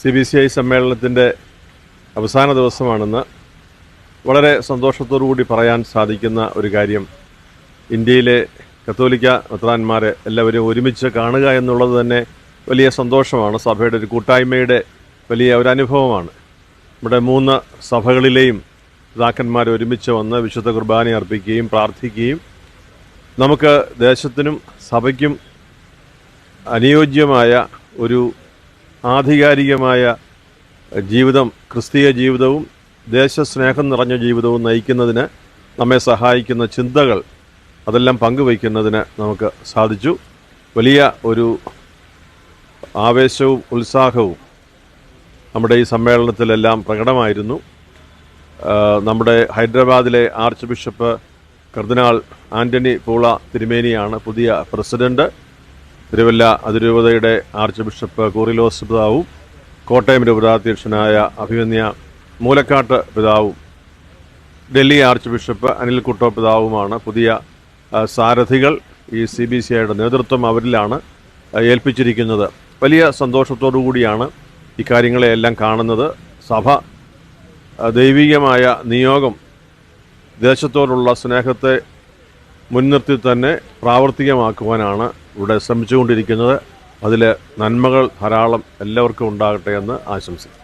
C B C I സമ്മേളനത്തിന്റെ അവസാന ദിവസമാണെന്ന് വളരെ കൂടി പറയാൻ സാധിക്കുന്ന ഒരു കാര്യം. ഇന്ത്യയിലെ കത്തോലിക്ക മെത്രാന്മാരെ എല്ലാവരും ഒരുമിച്ച് കാണുക എന്നുള്ളത് തന്നെ വലിയ സന്തോഷമാണ്. സഭയുടെ ഒരു കൂട്ടായ്മയുടെ വലിയ ഒരു അനുഭവമാണ്. നമ്മുടെ മൂന്ന് സഭകളിലെയും പിതാക്കന്മാർ ഒരുമിച്ച് വന്ന് വിശുദ്ധ കുർബാന അർപ്പിക്കുകയും പ്രാർത്ഥിക്കുകയും നമുക്ക് ദേശത്തിനും സഭയ്ക്കും അനുയോജ്യമായ ഒരു ആധികാരികമായ ജീവിതം ക്രിസ്തീയ ജീവിതവും ദേശസ്നേഹം നിറഞ്ഞ ജീവിതവും നയിക്കുന്നതിന് നമ്മെ സഹായിക്കുന്ന ചിന്തകൾ അതെല്ലാം പങ്കുവയ്ക്കുന്നതിന് നമുക്ക് സാധിച്ചു. വലിയ ഒരു ആവേശവും ഉത്സാഹവും നമ്മുടെ ഈ സമ്മേളനത്തിലെല്ലാം പ്രകടമായിരുന്നു. നമ്മുടെ ഹൈദരാബാദിലെ ആർച്ച് ബിഷപ്പ് കർദിനാൾ ആന്റണി പൂള തിരുമേനിയാണ് പുതിയ പ്രസിഡന്റ്. തിരുവല്ല അതിരൂപതയുടെ ആർച്ച് ബിഷപ്പ് കൂറിലോസ് പിതാവും കോട്ടയം രൂപതാധ്യക്ഷനായ അഭിമന്യ മൂലക്കാട്ട് പിതാവും ഡൽഹി ആർച്ച് ബിഷപ്പ് അനിൽ കുട്ടോ പിതാവുമാണ്. പുതിയ സാരഥികൾ ഈ സി ബി സി ഐയുടെ നേതൃത്വം അവരിലാണ് ഏൽപ്പിച്ചിരിക്കുന്നത്. വലിയ സന്തോഷത്തോടു കൂടിയാണ് ഇക്കാര്യങ്ങളെയെല്ലാം കാര്യങ്ങളെയെല്ലാം കാണുന്നത്. സഭ ദൈവികമായ നിയോഗം ദേശത്തോടുള്ള സ്നേഹത്തെ മുൻനിർത്തി തന്നെ പ്രാവർത്തികമാക്കുവാനാണ് ഇവിടെ ശ്രമിച്ചുകൊണ്ടിരിക്കുന്നത്. അതിൽ നന്മകൾ ധാരാളം എല്ലാവർക്കും ഉണ്ടാകട്ടെ എന്ന് ആശംസിക്കുന്നു.